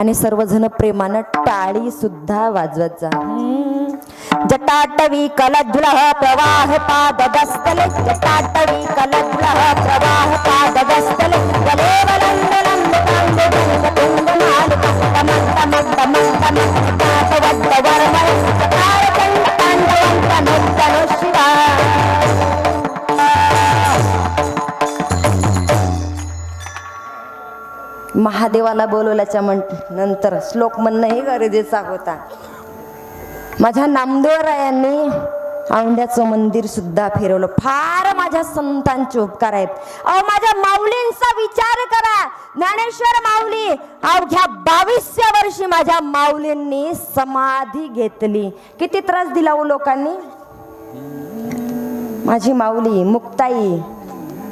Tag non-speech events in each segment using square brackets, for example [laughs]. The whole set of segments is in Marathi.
आणि सर्वजण प्रेमानं टाळी सुद्धा वाजवत जा. जटाटवी कलद्लह प्रवाह पाददस्तले जटाटवी कलद्लह प्रवाह पाददस्तले गले वलंद लंब कांद तुंग मालिक तमंत महादेवाला बोलवल्याच्या म्हण नंतर श्लोक म्हणणंही गरजेचा होता. माझ्या नामदेवरायांनी औंड्याचं मंदिर सुद्धा फिरवलं. फार माझ्या संतांचे उपकार आहेत. अहो माझ्या माऊलींचा विचार करा. ज्ञानेश्वर माऊली अवघ्या बावीसव्या वर्षी माझ्या माऊलींनी समाधी घेतली. किती त्रास दिला हो लोकांनी? माझी माऊली मुक्ताई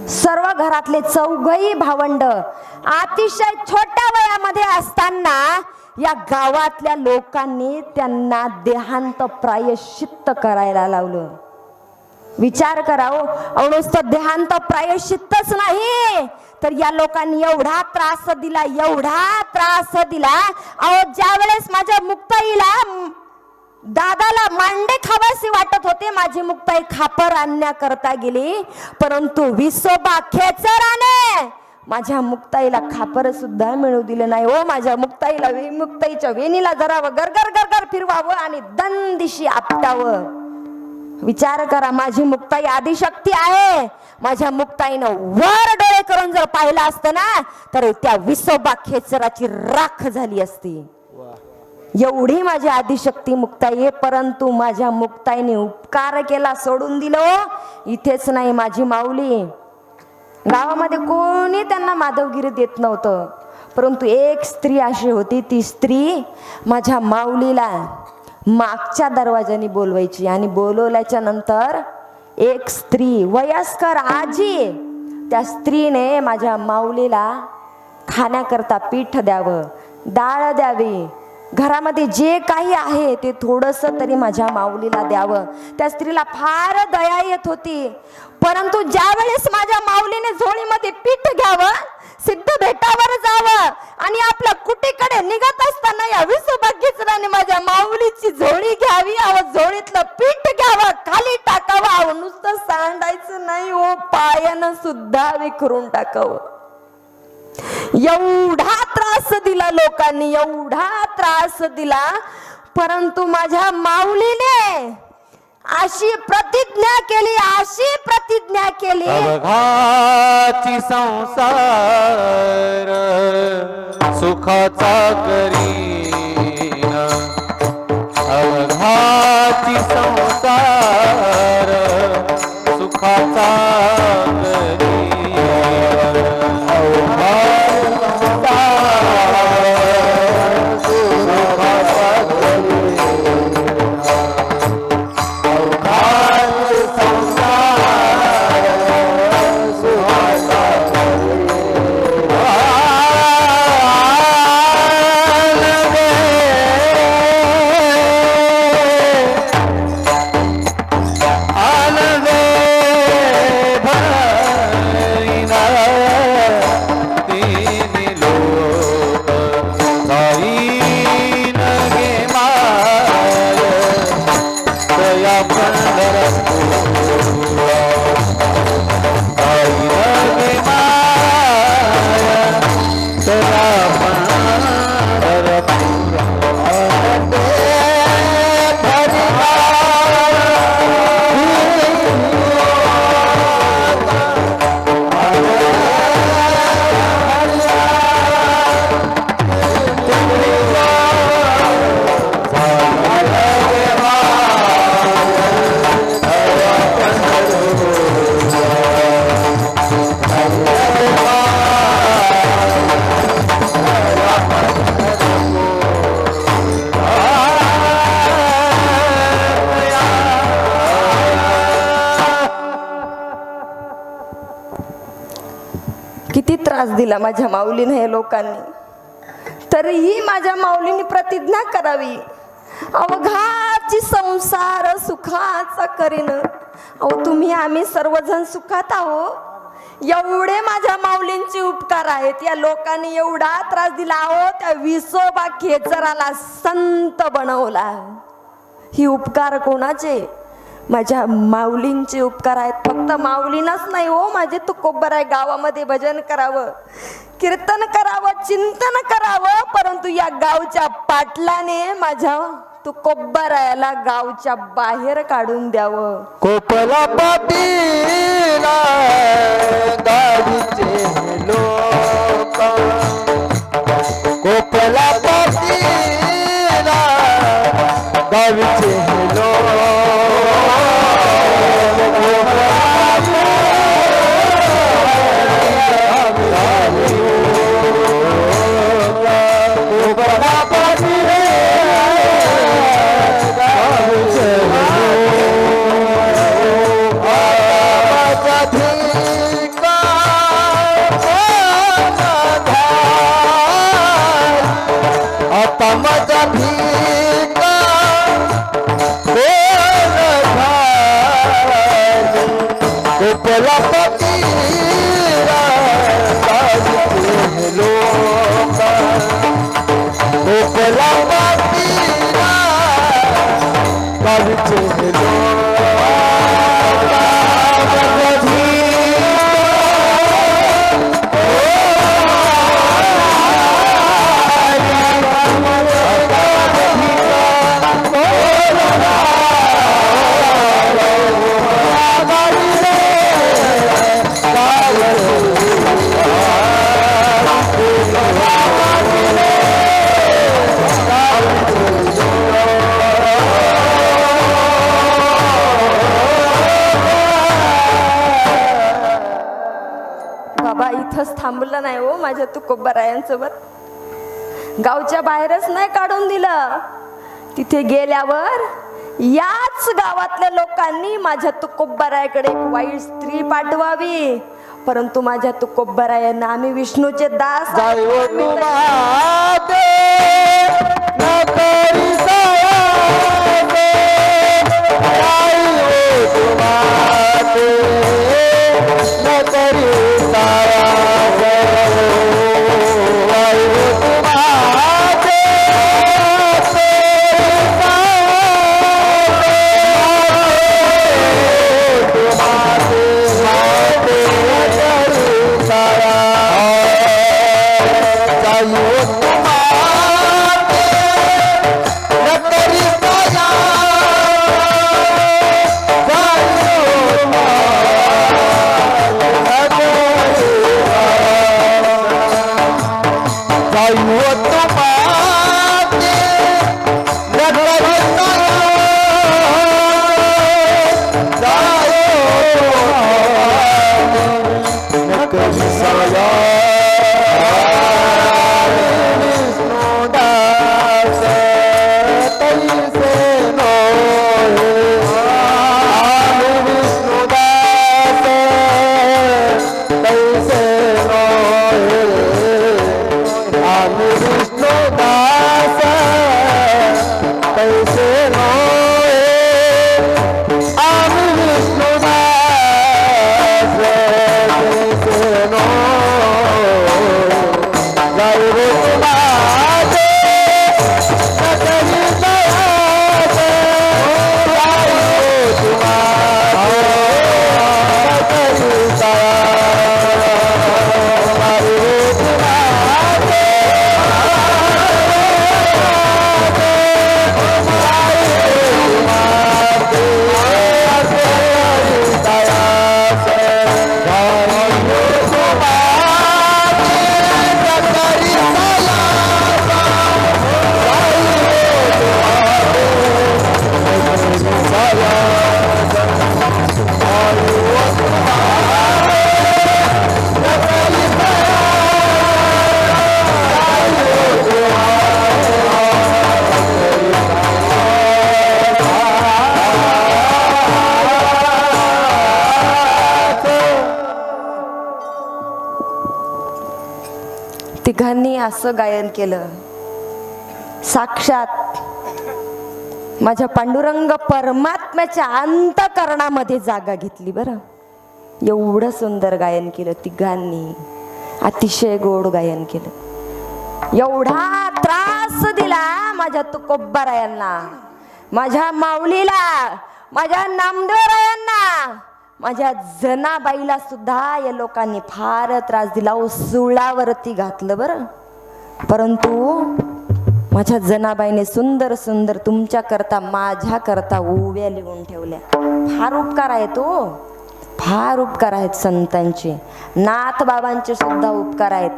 सर्व घरातले चौघही भावंड अतिशय छोट्या वयामध्ये असताना या गावातल्या लोकांनी त्यांना देहांत प्रायश्चित्त करायला लावलं. विचार करा हो अहो नुसतं देहांत प्रायश्चित्तच नाही. तर या लोकांनी एवढा त्रास दिला एवढा त्रास दिला. अहो ज्या वेळेस माझ्या मुक्ताईला दादाला मांडे खावासी वाटत होते. माझी मुक्ताई खापर आणण्याकरता गेली. परंतु विसोबा खेचराने माझ्या मुक्ताईला खापर सुद्धा मिळू दिले नाही हो. माझ्या मुक्ताईला मुक्ताईच्या वेणीला जरावं गरगर गरगर फिरवावं आणि दंदिशी आपटावं. विचार करा माझी मुक्ताई आदिशक्ती आहे. माझ्या मुक्ताईनं वर डोळे करून जर पाहिलं असतं ना तर त्या विसोबा खेचराची राख झाली असती. एवढी माझी आदिशक्ती मुक्ताई आहे परंतु माझ्या मुक्ताईने उपकार केला सोडून दिलं हो. इथेच नाही माझी माऊली. गावामध्ये कोणी त्यांना माधवगिरी देत नव्हतं. परंतु एक स्त्री अशी होती ती स्त्री माझ्या माऊलीला मागच्या दरवाजाने बोलवायची आणि बोलवल्याच्या नंतर एक स्त्री वयस्कर आजी त्या स्त्रीने माझ्या माऊलीला खाण्याकरता पीठ द्यावं डाळ द्यावी. घरामध्ये जे काही आहे ते थोडंसं तरी माझ्या माऊलीला द्यावं. त्या स्त्रीला फार दया येत होती. परंतु ज्यावेळेस माझ्या माऊलीने झोळीमध्ये पीठ घ्यावं सिद्ध भेटावर जावं आणि आपल्या कुटीकडे निघत असताना या विसोबागीचराने माझ्या माऊलीची झोळी घ्यावी अव झोळीतलं पीठ घ्यावं खाली टाकावं अहो नुसतं सांडायचं नाही हो पायानं सुद्धा विखरून टाकावं. एवढा त्रास दिला लोकांनी एवढा त्रास दिला. परंतु माझ्या माऊलीने अशी प्रतिज्ञा केली अशी प्रतिज्ञा केली. अवघाची संसार सुखाचा करी अवघाची संसार सुखाचा करी त्रास दिला माझ्या माऊलीने हे लोकांनी. तरीही माझ्या माऊलीने प्रतिज्ञा करावी. अवघाची संसार सुखाचा करीन. अहो तुम्ही आम्ही सर्वजण सुखात आहो. एवढे माझ्या माऊलींचे उपकार आहेत. या लोकांनी एवढा त्रास दिला आहो त्या विसोबा खेचराला संत बनवला. ही उपकार कोणाचे? माझ्या माऊलींचे उपकार आहेत. फक्त माऊलीनाच नाही हो माझे तुकोबर आहे. गावामध्ये भजन करावं कीर्तन करावं चिंतन करावं परंतु या गावच्या पाटलाने माझ्या तू कोब्बरायाला गावच्या बाहेर काढून द्यावं. कोपला पाटीला गावचे लोक. कोब्बरायांसोबत गावच्या बाहेरच नाही काढून दिलं. तिथे गेल्यावर याच गावातल्या लोकांनी माझ्या तुकोब्बरायाकडे एक वाईट स्त्री पाठवावी. परंतु माझ्या तुकोब्बरायांना आम्ही विष्णूचे दास असं गायन केलं. साक्षात माझ्या पांडुरंग परमात्म्याच्या अंतकरणामध्ये जागा घेतली बरं. एवढं सुंदर गायन केलं तिघांनी. अतिशय गोड गायन केलं. एवढा त्रास दिला माझ्या तुकोब्बारायांना माझ्या माऊलीला माझ्या नामदेवरायांना माझ्या जनाबाईला सुद्धा या लोकांनी फार त्रास दिला. उसुळावरती सुळावरती घातलं बरं. परंतु माझ्या जनाबाईने सुंदर सुंदर तुमच्या करता माझ्या करता ओव्या लिहून ठेवल्या. फार उपकार आहेत हो. फार उपकार आहेत संतांचे. नाथ बाबांचे सुद्धा उपकार आहेत.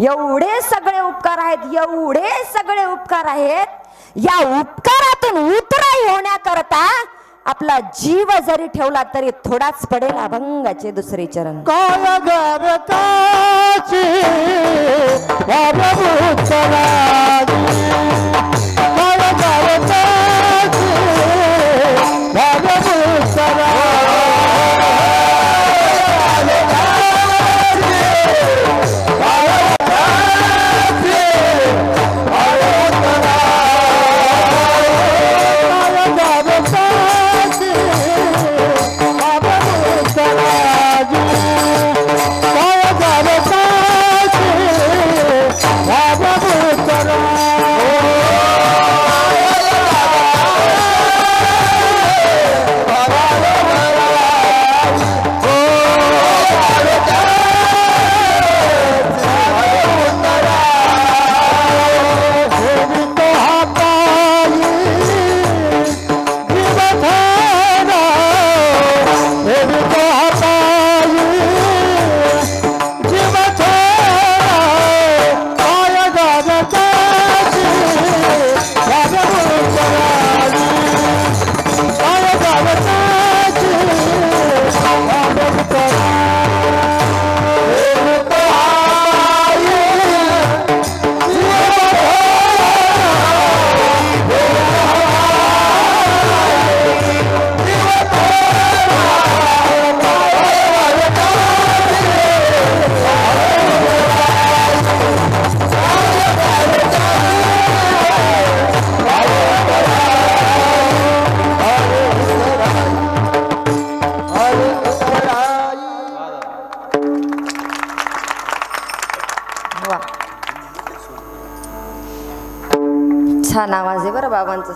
एवढे सगळे उपकार आहेत एवढे सगळे उपकार आहेत. या उपकारातून उतराई होण्याकरता आपला जीव जरी ठेवला तरी थोडाच पडेल अभंगाचे दुसरे चरण. काय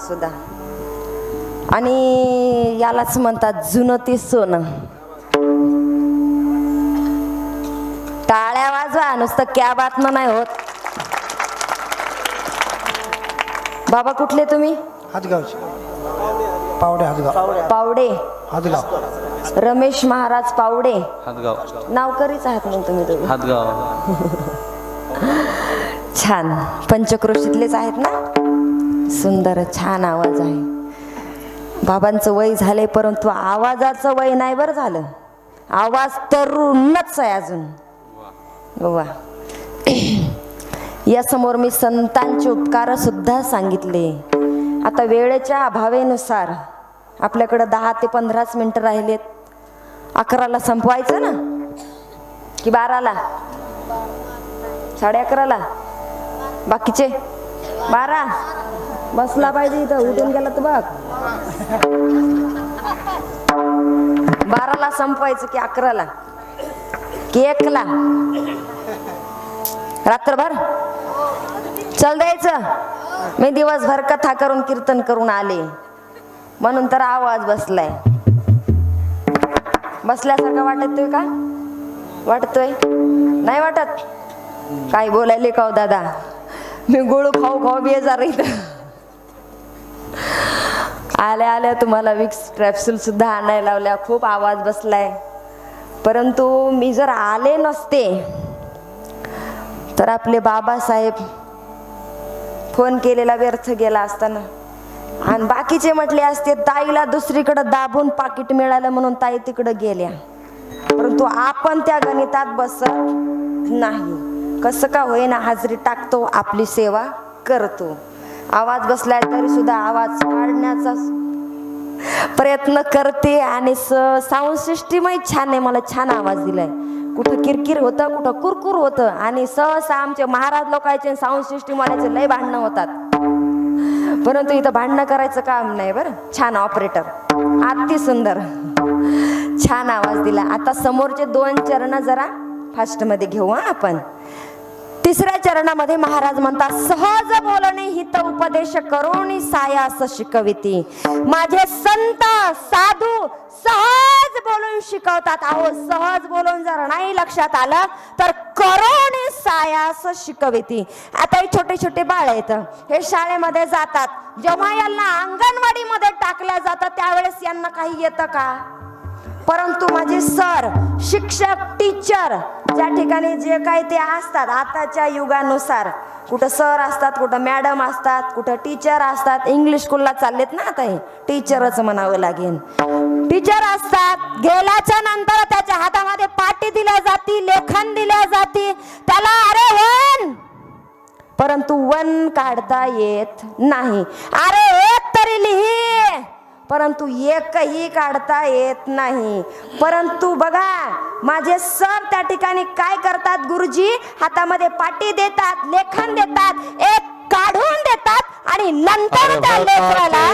सुद्धा. आणि यालाच म्हणतात जुनं ते सोनं. टाळ्या वाजवा नुसतं क्या बातनं नाही होत. बाबा कुठले तुम्ही? हातगावचे. पावडे हातगाव. पावडे. हातगाव. रमेश महाराज पावडे. नावकरीच आहात मग तुम्ही हातगाव. [laughs] छान. पंचक्रोशीतलेच आहेत ना? सुंदर छान आवाज आहे. बाबांचं वय झालंय परंतु आवाजाचं वय नाही बरं झालं. आवाज तरुणच आहे अजून. वा. [clears throat] यासमोर मी संतांचे उपकार सुद्धा सांगितले. आता वेळेच्या अभावेनुसार आपल्याकडं दहा ते पंधराच मिनिटं राहिलेत. अकराला संपवायचं ना? की बाराला? साडे अकराला? बाकीचे? बारा? बसला पाहिजे इथं उठून गेला तर बघ. बाराला संपवायचं की अकराला? की एकला? रात्रभर? चल द्यायचं. मी दिवसभर कथा करून कीर्तन करून आले. म्हणून तर आवाज बसलाय. बसल्यासारखं वाटतोय का? वाटतोय? नाही वाटत? काय बोलायले का हो दादा? मी गोळू खाऊ खाऊ बेजार इथं. आल्या आल्या तुम्हाला विक्स ट्रॅप्सूल सुद्धा आणायला लावल्या. खूप आवाज बसलाय. परंतु मी जर आले नसते तर आपले बाबासाहेब फोन केलेला व्यर्थ गेला असताना. आणि बाकीचे म्हटले असते ताईला दुसरीकडं दाबून पाकिट मिळालं म्हणून ताई तिकडं गेल्या. परंतु आपण त्या गणितात बसत नाही. कसं का होईना हाजरी टाकतो आपली सेवा करतो. आवाज बसलाय तरी सुद्धा आवाज काढण्याचा प्रयत्न करते आणि साऊंड सिस्टीमही छान आहे. मला छान आवाज दिलाय. कुठं किरकिर होतं कुठं कुरकुर होतं आणि सहसा आमचे महाराज लोकांचे साऊंड सिस्टीम वाल्याचे लय भांडणं होतात. परंतु इथं भांडणं करायचं काम नाही बरं. छान ऑपरेटर. अति सुंदर. छान आवाज दिला. आता समोरचे दोन चरण जरा फास्टमध्ये घेऊ आपण. तिसऱ्या चरणामध्ये महाराज म्हणतात सहज बोलणे हित उपदेश करून सायास शिकविती. माझे संत साधू सहज बोलून शिकवतात. अहो सहज बोलून जर नाही लक्षात आलं तर करून सायास शिकविती. आता हे छोटे छोटे बाळ आहेत. हे शाळेमध्ये जातात. जेव्हा यांना अंगणवाडीमध्ये टाकल्या जातं त्यावेळेस यांना काही येतं का? परंतु माझे सर शिक्षक टीचर ज्या ठिकाणी जे काही ते असतात आताच्या युगानुसार कुठं सर असतात कुठं मॅडम असतात कुठं टीचर असतात इंग्लिश स्कूलला चाललेत ना आता हे टीचरच म्हणावं लागेल. टीचर असतात गेल्याच्यानंतर त्याच्या हातामध्ये पाटी दिल्या जाती लेखन दिल्या जाती त्याला अरे वन! परंतु वन काढता येत नाही. अरे एक तरी लिही परंतु एकही काढता येत नाही. परंतु बघा माझे सर त्या ठिकाणी काय करतात गुरुजी? हातामध्ये पाटी देतात लेखन देतात एक काढून देतात आणि नंतर त्या लेकराला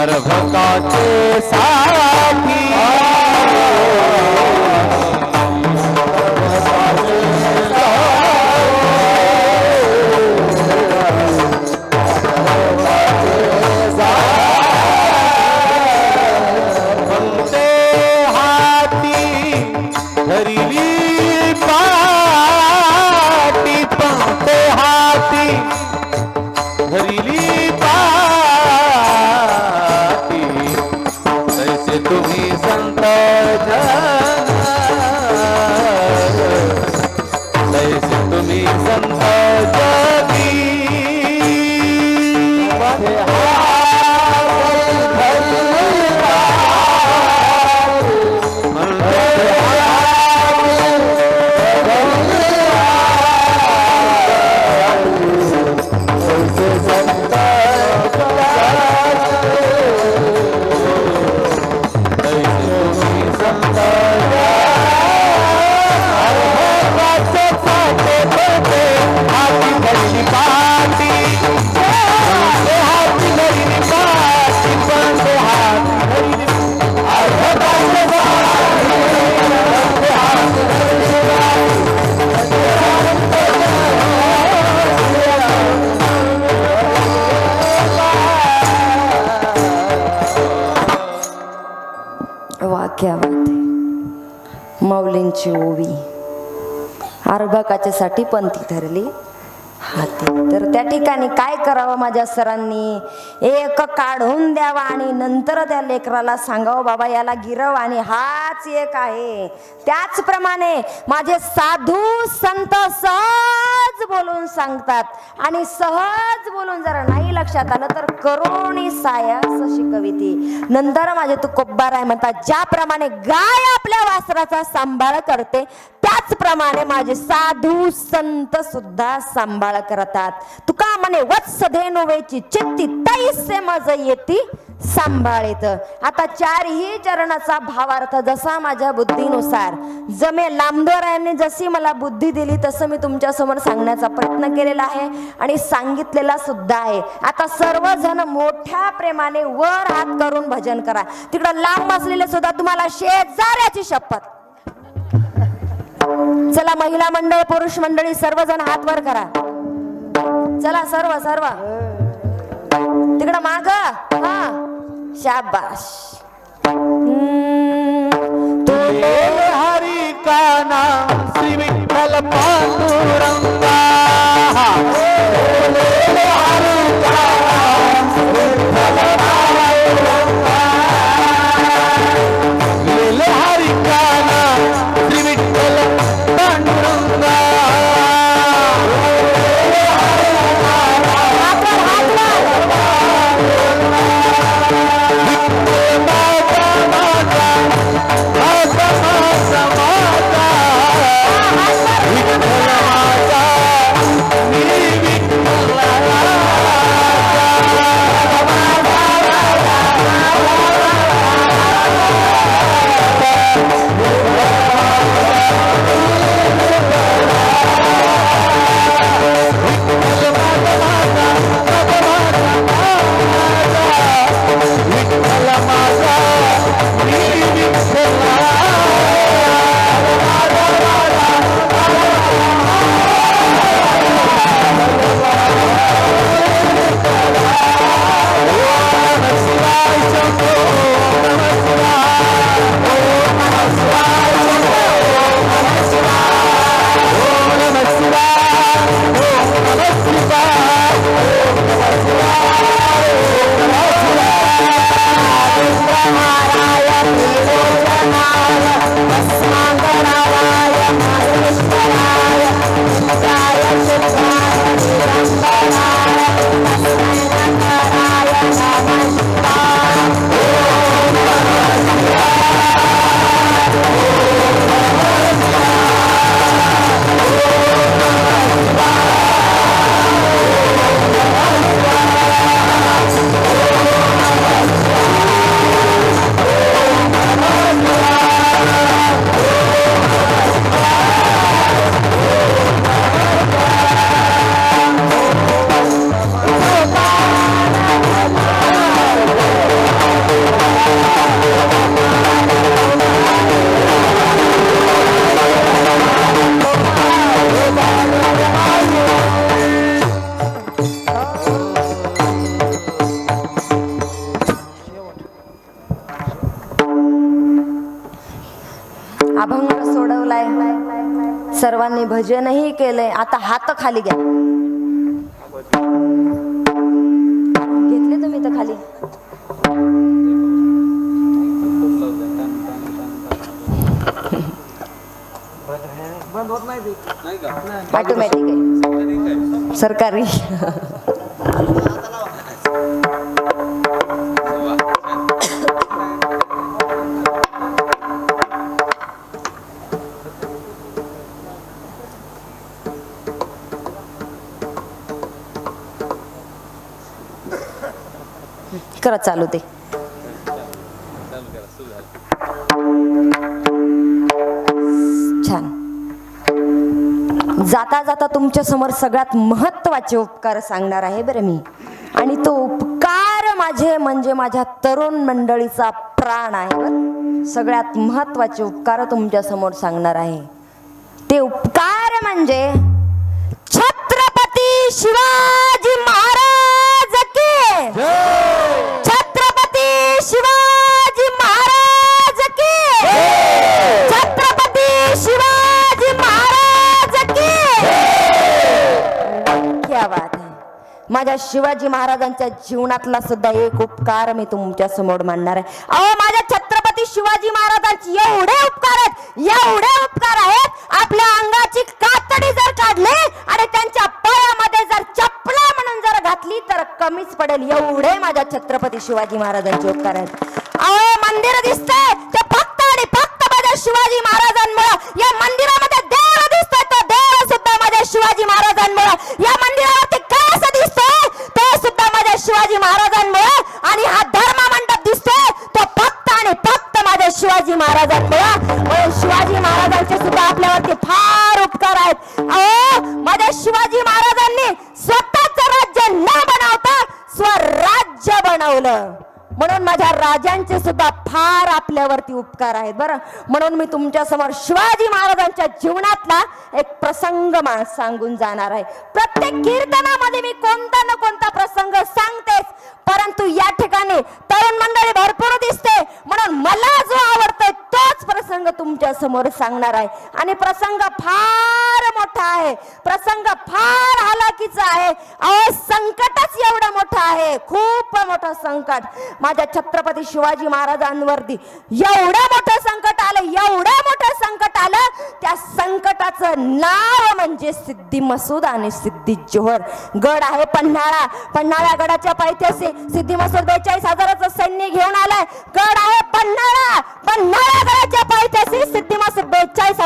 अर्भकाचे साठी अर्भकाच्यासाठी पंथी ठरली. त्या ठिकाणी काय करावं माझ्या सरांनी? एक काढून द्यावा आणि नंतर त्या लेकराला सांगावं बाबा याला गिरव आणि हाच एक आहे. त्याचप्रमाणे माझे साधू संत सहज बोलून सांगतात आणि सहज बोलून जरा नाही लक्षात आलं तर करोणी सायास शिकविती नंतर माझे तू कोब्बार आहे म्हणतात ज्याप्रमाणे गाय आपल्या वासराचा सांभाळ करते त्याचप्रमाणे माझे साधू संत सुद्धा सांभाळ करतात. तुका म्हणे वत्स धेनुवेची चित्ती तैसे मज येती सांभाळीत. आता चारही चरणाचा भावार्थ जसा माझ्या बुद्धीनुसार. जमे लांबदोरायांनी जशी मला बुद्धी दिली तसं मी तुमच्यासमोर सांगण्याचा प्रयत्न केलेला आहे आणि सांगितलेला सुद्धा आहे. आता सर्वजण मोठ्या प्रेमाने वर हात करून भजन करा. तिकडं लांब असलेले सुद्धा तुम्हाला शेजाऱ्याची शपथ. चला महिला मंडळ पुरुष मंडळी सर्वजण हात वर करा. चला सर्व सर्व. तिकडं माग. हा. शाबाश हरी का नाम श्री विठ्ठल पांडुरंगा. लेले खाली घ्या. घेतले तुम्ही तर खाली? ऑटोमॅटिक आहे. सरकारी. करा चालू दे. छान. जाता जाता तुमच्यासमोर सगळ्यात महत्त्वाचे उपकार सांगणार आहे बरं मी. आणि तो उपकार माझे म्हणजे माझ्या तरुण मंडळीचा प्राण आहे सगळ्यात महत्त्वाचे उपकार तुमच्यासमोर सांगणार आहे. ते उपकार म्हणजे छत्रपती शिवाय माझ्या शिवाजी महाराजांच्या जीवनातला सुद्धा एक उपकार मी तुमच्यासमोर मांडणार आहे. अहो माझ्या छत्रपती शिवाजी महाराजांची एवढे उपकार आहेत एवढे उपकार आहेत. आपल्या अंगाची कातडी जर काढली आणि त्यांच्या पायामध्ये जर चपला म्हणून जर घातली तर कमीच पडेल. एवढे माझ्या छत्रपती शिवाजी महाराजांचे उपकार आहेत. अहो मंदिर दिसतंय ते फक्त आणि फक्त माझ्या शिवाजी महाराजांमुळे. या मंदिरामध्ये देव दिसतोय तो देव सुद्धा माझ्या शिवाजी महाराजांमुळे. या शिवाजी महाराजांमुळे आणि हा धर्म मंडप दिसतोय तो फक्त आणि फक्त माझ्या शिवाजी महाराजांमुळे. शिवाजी महाराजांचे सुद्धा आपल्यावरती फार उपकार आहेत. अहो माझ्या शिवाजी महाराज म्हणून माझ्या राजांचे सुद्धा फार आपल्यावरती उपकार आहेत बरं? म्हणून मी तुमच्यासमोर शिवाजी महाराजांच्या जीवनातला एक प्रसंग मा- सांगून जाणार आहे. प्रत्येक कीर्तनामध्ये मी कोणता ना कोणता प्रसंग सांगतेच परंतु या ठिकाणी तरुण मंडळी भरपूर दिसते. म्हणून मला जो आवडतो तोच प्रसंग तुमच्यासमोर सांगणार आहे. आणि प्रसंग फार मोठा आहे. प्रसंग फार हालाकीचा आहे. अहो संकटच एवढं मोठं आहे. खूप मोठं संकट. माझ्या छत्रपती शिवाजी महाराजांवरती एवढं मोठं संकट आलं एवढं मोठं संकट आलं त्या संकटाचं नाव म्हणजे सिद्धी मसूद आणि सिद्धी जोहर. गड आहे पन्हाळा. पन्हाळा गडाच्या पायथ्याशी सिद्धी मसूद बेचाळीस हजाराचं सैन्य घेऊन आलाय.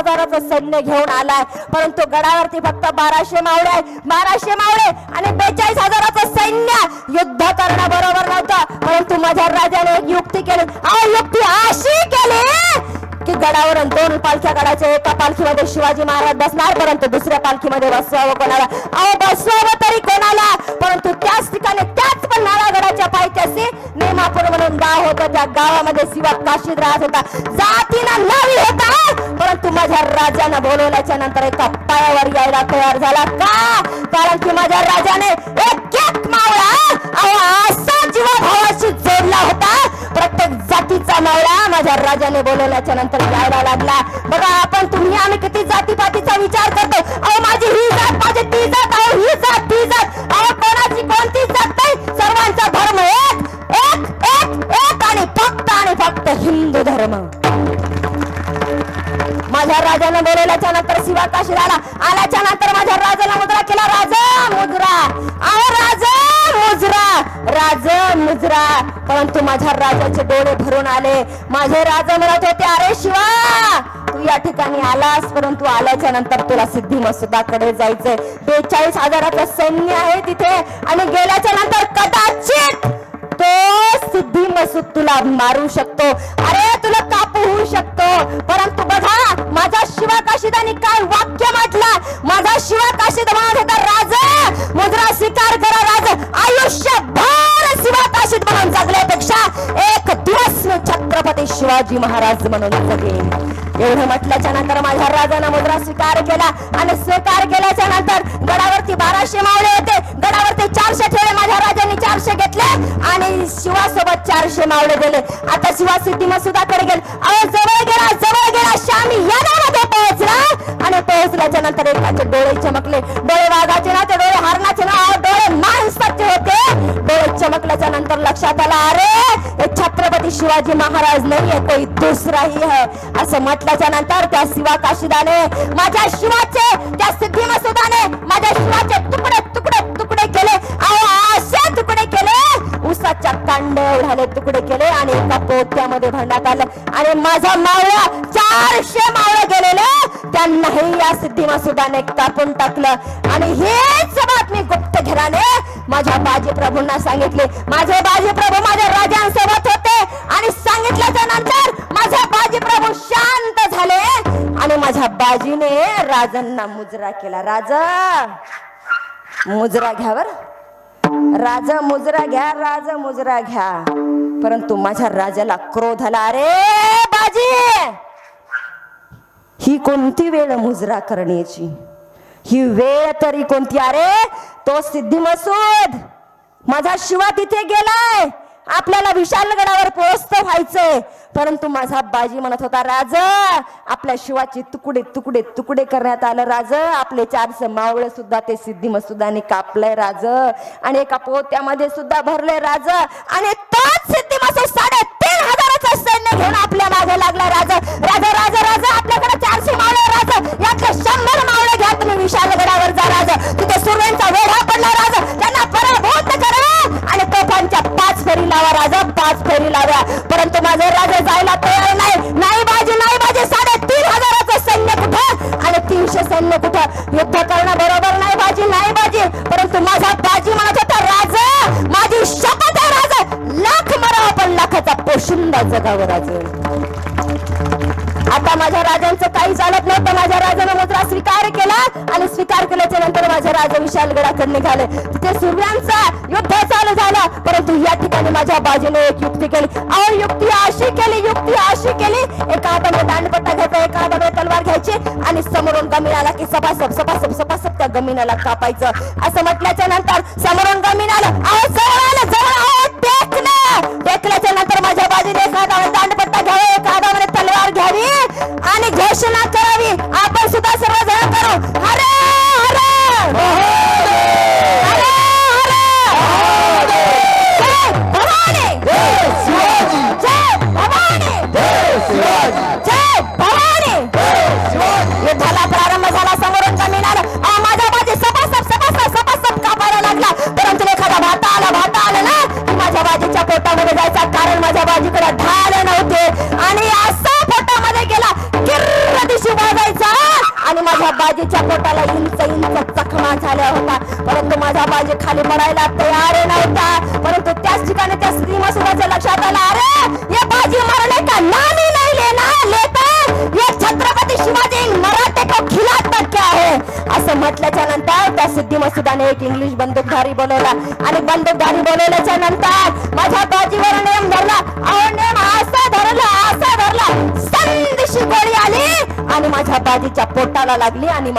हजाराचं सैन्य घेऊन आलाय. परंतु गडावरती फक्त बाराशे मावळे आहेत. बाराशे मावळे आणि बेचाळीस हजाराचं सैन्य युद्ध करणं बरोबर नव्हतं. परंतु माझ्या राजाने एक युक्ती केली. अहो युक्ती अशी केली की गडावरून दोन पालख्या काढायच्या एका पालखीमध्ये शिवाजी महाराज बसणार परंतु दुसऱ्या पालखीमध्ये बसवावं कोणाला अहो बसवावं तरी कोणाला? परंतु त्याच ठिकाणी त्याच पण गडाच्या पायथ्याशी नेमापूर म्हणून गाव होतं. त्या गावामध्ये शिवा काशीद राहत होता. जातीनं नावी होता. परंतु माझ्या राजानं बोलवल्याच्या नंतर एका पायावर यायला तयार झाला का? कारण की माझ्या राजाने एक एक मावळा अहो असा जीवा भावाशी जोडला होता. प्रत्येक जातीचा मावळा माझ्या राजाने बोलवल्याच्या नंतर जायला लागला. बघा आपण तुम्ही आम्ही किती जातीपातीचा विचार करतो. अहो माझी ही जात माझी ती जात अहो ही जात ती जात. अहो कोणाची कोणती जात नाही? सर्वांचा धर्म एक एक एक एक आणि फक्त आणि फक्त हिंदू धर्म. माझ्या राजाने बोलवल्याच्या नंतर शिवा काशीराला आल्याच्यानंतर माझ्या राजाला मुद्रा केला. राजा मुद्रा. अहो राजा मुजरा राज मुजरा. परंतु माझ्या राजाचे डोळे भरून आले. माझे राजा म्हणत होते अरे शिवा तू या ठिकाणी आलास परंतु आल्याच्यानंतर तुला सिद्धी मसुदाकडे जायचंय. बेचाळीस हजाराचं सैन्य आहे तिथे आणि गेल्याच्यानंतर कदाचित तो सिद्धी मसूद तुला मारू शकतो. अरे तुला कापू होऊ शकतो. परंतु बघा माझा शिवा काशिदाने काय वाक्य म्हटलं? माझा शिवा काशीद म्हणत होता राजा मुद्रा स्वीकार करा राजा. आयुष्यभर शिवा काशीद म्हणून जगल्यापेक्षा एक दिवस मी छत्रपती शिवाजी महाराज म्हणून जगेन. एवढं म्हटल्याच्या नंतर माझ्या राजानं मुद्रा स्वीकार केला आणि स्वीकार केल्याच्यानंतर गडावरती बाराशे मावळे होते. गडावरती चारशे ठेवले माझ्या राजांनी चारशे घेतले आणि शिवासोबत चारशे मावळे दिले आता शिवा सिद्धी मसुदाकडे गेले. अहो जवळ गेला जवळ गेला शामी यादामध्ये पोहोचला. आणि पोहोचल्याच्या नंतर एकाचे डोळे चमकले. डोळे वाघाचे ना ते डोळे हरणाचे ना डोळे माणसाचे होते. डोळे चमकल्याच्या नंतर लक्षात आला अरे हे छत्रपती शिवाजी महाराज नाहीये कोई दुसराही आहे असं म्हटल्याच्या नंतर त्या शिवा काशीदाने माझ्या शिवाचे त्या सिद्धी मसुदाने माझ्या शिवाचे तुकडे तुकडे तुकडे केले. असे तुकडे केले. उसाच्या कांड एवढाले तुकडे केले आणि एका पोत्यामध्ये भरण्यात आलं. आणि माझा मावळा चारशे मावळे गेलेले त्यांनाही या सिद्धी मसुदाने कापून टाकलं. आणि हेच बातमी गुप्त घराने माझ्या बाजी प्रभूंना सांगितले. माझे बाजी प्रभू माझ्या राजांसोबत होते. आणि सांगितल्याच्या नंतर माझे बाजी प्रभू शांत झाले. आणि माझ्या बाजीने राजांना मुजरा केला. राजा मुजरा घ्यावर राजा मुजरा घ्या राजा मुजरा घ्या. परंतु माझ्या राजाला क्रोध आला. अरे बाजी! ही कोणती वेळ मुजरा करण्याची? ही वेळ तरी कोणती? अरे तो सिद्धी मसूद! माझा शिवा तिथे गेलाय. आपल्याला विशालगडावर पोहोचत व्हायचंय. परंतु माझा बाजी म्हणत होता राज आपल्या शिवाचे तुकडे तुकडे तुकडे करण्यात आलं राज. आपले चारशे मावळे सुद्धा ते सिद्धी मसुदाने कापलंय राज. आणि एका पोत्यामध्ये सुद्धा भरले राज. आणि तोच सिद्धी मसूद साडेतीन राजाचं सैन्य घेऊन आपल्या मागे लागला राजा. राजा राजा राजा आपल्याकडे चारशे मावळे राजा. यातले शंभर मावळे घ्या तुम्ही विशालगडावर जा राजा. तिथे सुर्व्यांचा वेढा पडला राजा. त्यांना पराभूत करा आणि तोफांच्या पाच फेरी लावा राजा. पाच फेरी पोशिंदा अजून आता माझ्या राजांचं काही चालत नव्हतं. माझ्या राजानं मुद्रा स्वीकार केला आणि स्वीकार केल्याच्यानंतर माझ्या राजा विशालगडाकडे निघाले. तिथे सूर्यांचा युद्ध चालू झालं. परंतु या ठिकाणी माझ्या बाजूने एक युक्ती केली. अहो युक्ती अशी केली युक्ती अशी केली. एका हाताने दांडपट्टा घ्यायचा एका हाताने तलवार घ्यायची आणि समोरून गमीन आला की सपासप सपासप सपासप त्या गमीनाला कापायचं. असं म्हटल्याच्या नंतर मसुदाने एक इंग्लिश बंदूकधारी बोलवला. आणि बंदूकधारी बोलवल्याच्या नंतर माझ्या बाजीवर नेम धरला. अहो नेम असा धरला असा धरला. संदिशी गोळी आली आणि माझ्या बाजीच्या पोटाला लागली आणि